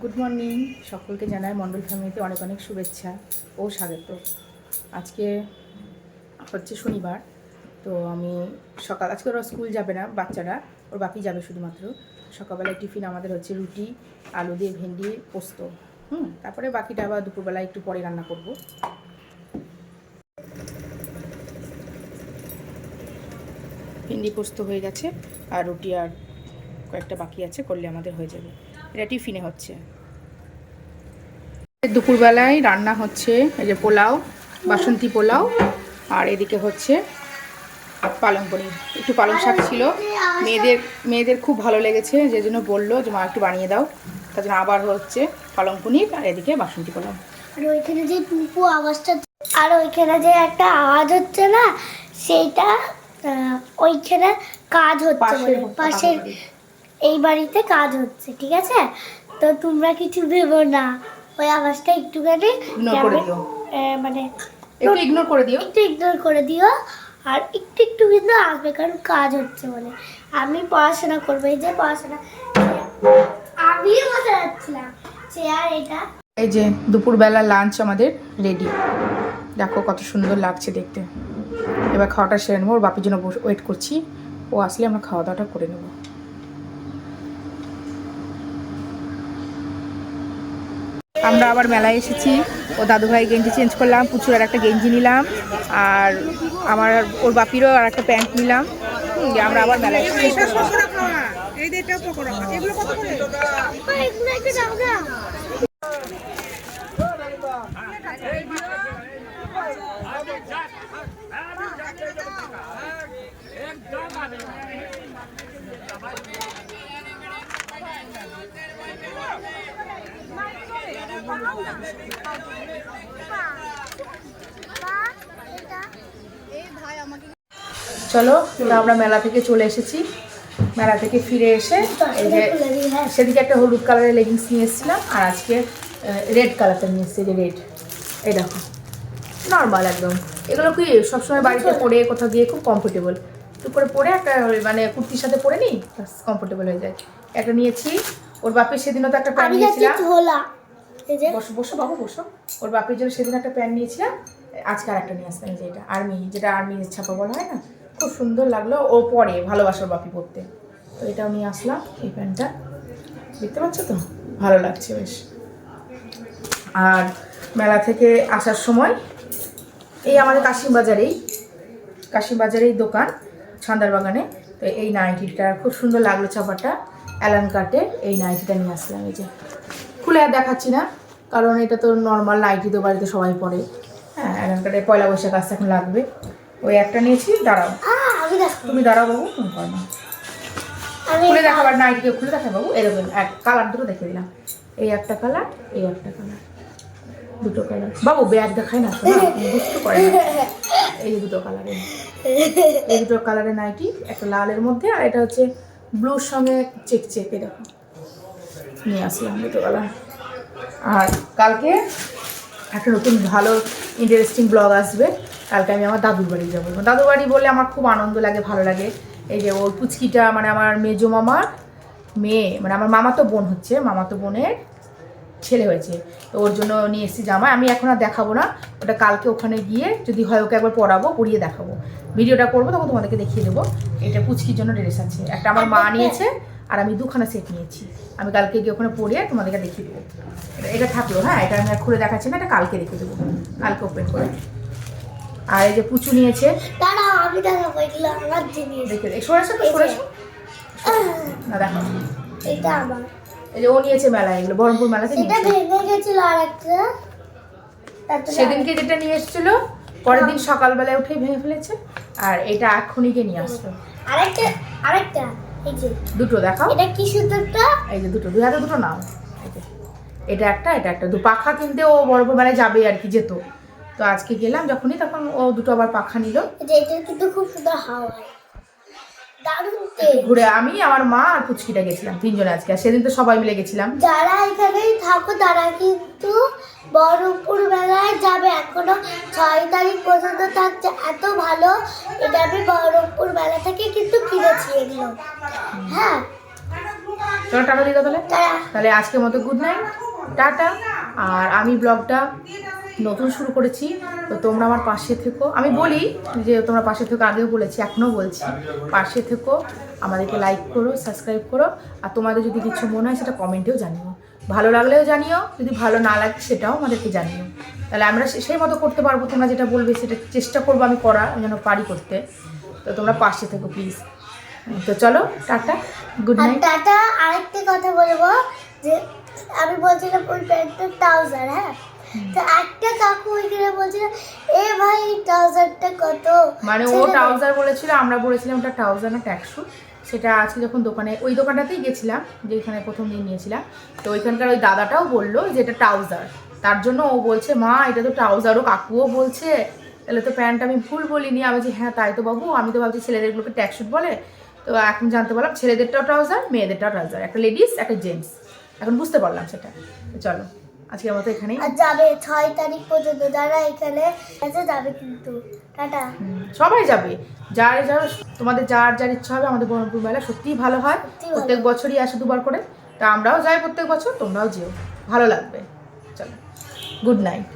Good morning সকলকে জানাই মণ্ডল ফ্যামিলিতে অনেক অনেক শুভেচ্ছা ও স্বাগত। আজকে হচ্ছে শনিবার, তো আমি সকাল, আজকে ওরা স্কুল যাবে না, বাচ্চারা, ওর বাপি যাবে শুধুমাত্র। সকালবেলায় টিফিন আমাদের হচ্ছে রুটি, আলু দিয়ে ভেন্ডি, পোস্ত, হুম, তারপরে বাকিটা আবার দুপুরবেলা একটু পরে রান্না করব। ভেন্ডি, পোস্ত হয়ে গেছে, আর রুটি আর কয়েকটা বাকি আছে, করলে আমাদের হয়ে যাবে। এটা টিফিনে হচ্ছে। দুপুরবেলায় রান্না হচ্ছে এই যে পোলাও বাসন্তী পোলাও আর এদিকে হচ্ছে পালং পনির। একটু পালং শাক ছিল। মেয়েদের মেয়েদের খুব ভালো লেগেছে যে জন্য বলল যে মা একটু বানিয়ে দাও। তার জন্য আবার হচ্ছে পালং পনির আর এদিকে বাসন্তী পোলাও। আর ওইখানে যে টুপু আওয়াজটা আর ওইখানে যে একটা আওয়াজ হচ্ছে না সেইটা ওইখানে কাজ হচ্ছে পাশের। এই বাড়িতে কাজ হচ্ছে ঠিক আছে? তো তোমরা কিছু ভেবো না। ওই আওয়াজটা একটুখানি মানে একটু ইগনোর করে দিও। একটু ইগনোর করে দিও আর একটু একটু কিন্তু আসবে কারণ কাজ হচ্ছে বলে। আমি পড়াশোনা করব এই যে পড়াশোনা। আমি মজা যাচ্ছিলাম চেয়ার এটা। এই যে দুপুরবেলা লাঞ্চ আমাদের রেডি দেখো কত সুন্দর লাগছে দেখতে। এবার খাওয়াটা সেরে নেব ওর বাপির জন্য ওয়েট করছি। ও আসলে আমরা খাওয়া দাওয়াটা করে নেব। আমরা আবার মেলায় এসেছি। ও দাদুভাই গেঞ্জি চেঞ্জ করলাম পুচুর আর একটা গেঞ্জি নিলাম, আর আমার, ওর বাপিরও আর একটা প্যান্ট নিলাম। আমরা আবার মেলায় এসেছি। চলো আমরা মেলা থেকে চলে এসেছি। মেলা থেকে ফিরে এসে এই যে সেদিকে একটা হলুদ কালারের লেগিংস নিয়ে এসেছিলাম আর আজকে রেড কালারটা নিয়ে এসেছি যে রেড এই দেখো নর্মাল একদম। এগুলো কি সবসময় বাড়িতে পরে কোথাও গিয়ে খুব কমফোর্টেবল একটু করে পরে একটা মানে কুর্তির সাথে পরে নিই কমফোর্টেবল হয়ে যায়। একটা নিয়েছি ওর বাপের সেদিনও তো একটা প্যান্ট নিয়েছিলাম। বসো বসো বাবু, বসো। ওর বাপের জন্য সেদিন একটা প্যান্ট নিয়েছিলাম। আজকে আর একটা নিয়ে আসলাম যে এটা আর্মি, যেটা আর্মি ছাপা বলা হয় না? খুব সুন্দর লাগল। ও পরে ভালোবাসার বাপি পরতে। তো এটাও নিয়ে আসলাম, এই প্যান্টটা। দেখতে পাচ্ছ তো? ভালো লাগছে বেশ। আর মেলা থেকে আসার সময় এই আমাদের কাশিম বাজারেই কাশিম বাজারেই দোকান, ছান্দার বাগানে। তো এই নাইটিটা, খুব সুন্দর লাগল চাপাটা অ্যালান কাটে এই নাইটিটা নিয়ে আসলাম এই যে। খুলে আর দেখাচ্ছি না কারণ এটা তো নর্মাল নাইটি তো বাড়িতে সবাই পরে। হ্যাঁ কাটে পয়লা বৈশাখ আসতে এখন লাগবে। ওই একটা নিয়েছি দাঁড়াও। তুমি দাঁড়াও বাবু তুমি করো না খুলে দেখাবার নাইটিকে খুলে দেখা বাবু। এরকম এক কালার দুটো দেখে দিলাম। এই একটা কালার এই একটা কালার দুটো কালার বাবু ব্যাগ দেখায় না বুঝতে পারে এই দুটো কালারের এই দুটো কালারের নাইটি একটা লালের মধ্যে আর এটা হচ্ছে ব্লুর সঙ্গে চেক চেক এরকম নিয়ে আসলাম দুটো কালার আর কালকে একটা নতুন ভালো ইন্টারেস্টিং ব্লগ আসবে। কালকে আমি আমার দাদুর বাড়ি যাব। দাদুর বাড়ি বলে আমার খুব আনন্দ লাগে ভালো লাগে। এই যে ওর পুচকিটা মানে আমার মেজো মামার মেয়ে মানে আমার মামাতো বোন হচ্ছে মামাতো বোনের ছেলে হয়েছে। তো ওর জন্য নিয়ে এসেছি জামা আমি এখন আর দেখাবো না। ওটা কালকে ওখানে গিয়ে যদি হয় ওকে একবার পড়াবো পড়িয়ে দেখাবো। ভিডিওটা করব তখন তোমাদেরকে দেখিয়ে দেবো। এটা পুচকির জন্য ড্রেস আছে। একটা আমার মা নিয়েছে। আর আমি দুখানা সেট নিয়েছি। আমি কালকে গিয়ে ওখানে পরিয়ে তোমাদেরকে দেখিয়ে দেবো। এটা- থাকল হ্যাঁ? এটা আমি আর খুলে দেখাচ্ছি না এটা কালকে রেখে দেবো। কালকে ওপেন করে। আর এই যে পুচু নিয়েছে। দেখে এটা আমার। এই যে ও নিয়েছে মেলায় এগুলো বহরমপুর মেলাতে এটা ভেঙে গেছিল আর একটা সেদিনকে যেটা নিয়ে এসেছিল পরের দিন সকালবেলায় উঠেই ভেঙে ফেলেছে। আর এটা এক্ষুনি গিয়ে নিয়ে আসলো আরেকটা আরেকটা। দুটো দেখাও। এটা কি সুন্দরটা এই যে দুটো দুই হাতে দুটো নাও। এটা একটা এটা একটা। দু পাখা কিনতে ও বড় মেলায় যাবে আর কি যেত। তো আজকে গেলাম যখনই তখন ও দুটো আবার পাখা নিল। এটা কিন্তু খুব সুন্দর হাওয়া দারুণ ঘুরে আমি আমার মা আর পুচকিটা গেছিলাম তিনজনে আজকে। সেদিন তো সবাই মিলে গেছিলাম। যারা এখানেই থাকো তারা কিন্তু বহরমপুর মেলায় যাবে? এখনও ছয় তারিখ পর্যন্ত থাকছে। এত ভালো। এটা আমি বহরমপুর মেলা থেকে কিন্তু কিনেছি এগুলো। হ্যাঁ। চলো টাটা দিয়ে দাও তাহলে তাহলে আজকের মতো গুড নাইট টাটা। আর আমি ব্লগটা নতুন শুরু করেছি। তো তোমরা আমার পাশে থেকো। আমি বলি যে তোমরা পাশে থেকো আগেও বলেছি এখনও বলছি। পাশে থেকো। আমাদেরকে লাইক করো সাবস্ক্রাইব করো। আর তোমাদের যদি কিছু মনে হয় সেটা কমেন্টেও জানিও। ভালো লাগলেও জানিও যদি ভালো না লাগে সেটাও আমাদেরকে জানিও। তাহলে আমরা সেই মতো করতে পারব তোমরা যেটা বলবে সেটা চেষ্টা করব আমি করার যেন পারি করতে। তো তোমরা পাশে থেকো প্লিজ তো চলো টাটা গুড নাইট টাটা আরেকটা কথা বলব যে আমি বলছিলাম ওই প্যান্টটার ট্রাউজার হ্যাঁ? তো একটা কাকু ওইখানে বলছিল এ ভাই ট্রাউজারটা কত? মানে ও ট্রাউজার বলেছিল আমরা বলেছিলাম ওটা ট্রাউজার না ট্যাক্সু। সেটা আজকে যখন দোকানে, ওই দোকানটাতেই গেছিলাম যেখানে প্রথম দিন নিয়েছিলাম। তো ওইখানকার ওই দাদাটাও বলল যে এটা ট্রাউজার। তার জন্য ও বলছে, মা, এটা তো ট্রাউজারও, কাকুও বলছে। তাহলে তো প্যান্ট আমি ভুল বলিনি। আমি বলছি হ্যাঁ তাই তো বাবু, আমি তো ভাবছি ছেলেদেরগুলোকে ট্যাক্সুট বলে। তো এখন জানতে পারলাম ছেলেদেরটাও ট্রাউজার, মেয়েদেরটাও ট্রাউজার, একটা লেডিস, একটা জেন্টস। এখন বুঝতে পারলাম সেটা। চলো। আজকের মতো এখানে আর যাবে ছয় তারিখ পর্যন্ত যারা এখানে আছে যাবে কিন্তু। টাটা। সবাই যাবে। যার যার তোমাদের যার যার ইচ্ছা হবে আমাদের বহরমপুর মেলা সত্যিই ভালো হয়। প্রত্যেক বছরই আসে দুবার করে। তা আমরাও যাই প্রত্যেক বছর তোমরাও যেও। ভালো লাগবে। চলো গুড নাইট